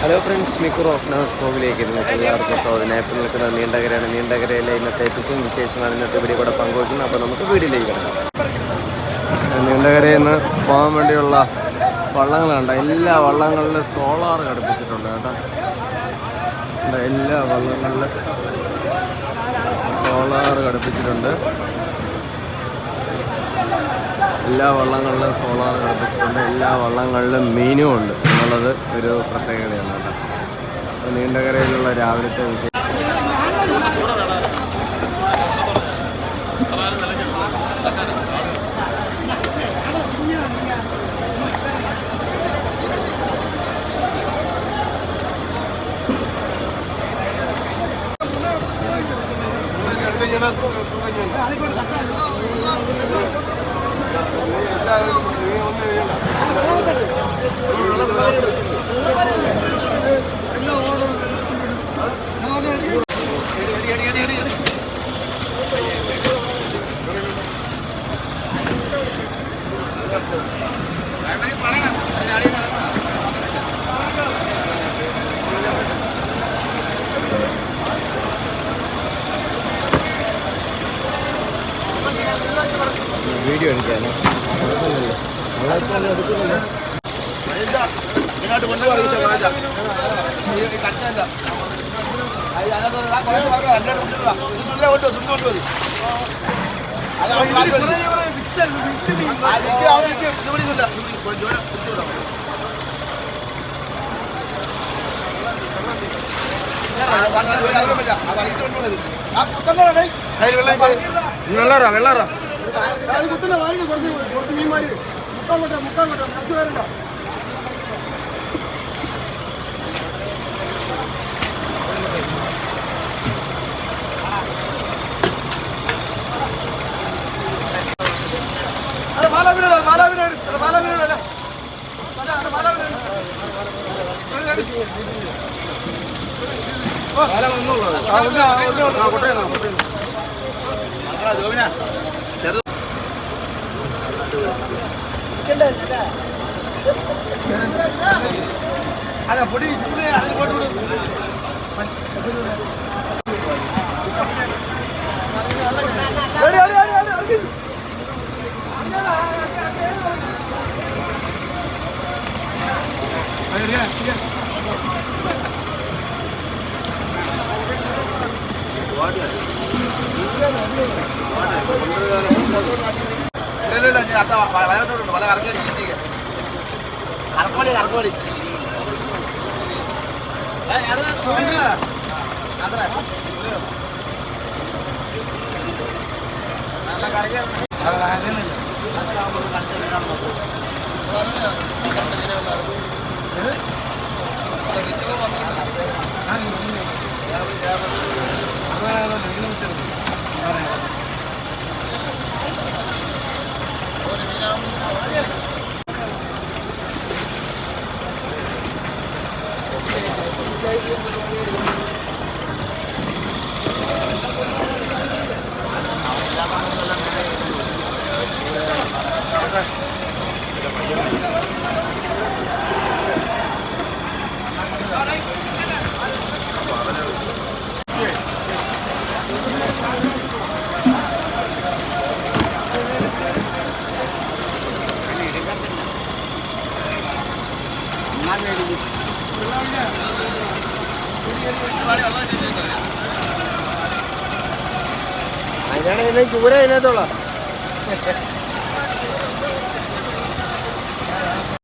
Hello friends Mikku rock dance ബ്ലോഗിലേക്ക് നിങ്ങൾക്ക് എല്ലാവർക്കും സ്വാഗതം. ഞാൻ നിൽക്കുന്ന നീണ്ടകരയാണ്. നീണ്ടകരയിലെ ഇന്നത്തെ എപ്പിസോഡ് വിശേഷമാണ് ഇന്നത്തെ വീഡിയോ കൂടെ പങ്കുവയ്ക്കുന്നത്. അപ്പോൾ നമുക്ക് വീഡിയോയിലേക്ക് കിടക്കാം. നീണ്ടകരയിൽ നിന്ന് പോകാൻ വേണ്ടിയുള്ള വള്ളങ്ങളുണ്ട്. എല്ലാ വള്ളങ്ങളിലും സോളാർ ഘടിപ്പിച്ചിട്ടുണ്ട് കേട്ടോ. എല്ലാ വള്ളങ്ങളിലും സോളാർ ഘടിപ്പിച്ചിട്ടുണ്ട്. എല്ലാ വള്ളങ്ങളിലും സോളാർ ഘടിപ്പിച്ചിട്ടുണ്ട്. എല്ലാ വള്ളങ്ങളിലും മീനും ഉണ്ട്. എന്നുള്ളത് ഒരു പ്രത്യേകതയാണ് കേട്ടോ. നീണ്ടകരയിലുള്ള രാവിലത്തെ വിശേഷം. വീഡിയോ എടുക്കാനോ? ഇങ്ങോട്ട് കൊണ്ടുപോകാം ഈ കറ്റല്ല അതിനകത്ത് കുറേ പറഞ്ഞു രണ്ടോട്ട് കൊണ്ടുപോകാം സുന്ദര കൊണ്ടു സുന്ദര കൊണ്ടുപോയി അത് അവൻ കാൽ വെള്ളി. ആ, നിക്ക്, അവൻ നിക്ക്. ഇത് പിടിക്കില്ല. ഇത് പിടി. ജോലി പിടിച്ചു വിടാം. ആ, കാരണം അത് ജോലി ആ വഴിക്ക് കൊണ്ടുപോകരുത്. ആ, കുത്തന്നെ വേണ്ടേ? വെള്ളറ വെള്ളറ കുത്തന്നെ വാങ്ങി കുറച്ച് കുറച്ച് മീൻ വാങ്ങി. മുക്കാൻ കൊട്ടാ, മുക്കാൻ കൊട്ടാ. കുറച്ച് പേരുണ്ടോ? അതെ, அதை பொடி அதில் போட்டு வாட்டர் வாட்டர் അടുത്ത വ- വലയോട്ടോട്ടുണ്ട്. വല കറക്കി കറക്കോളി കറക്കോളി. അതിനാണ് ഇതിനെ ചൂര അതിനകത്തുള്ള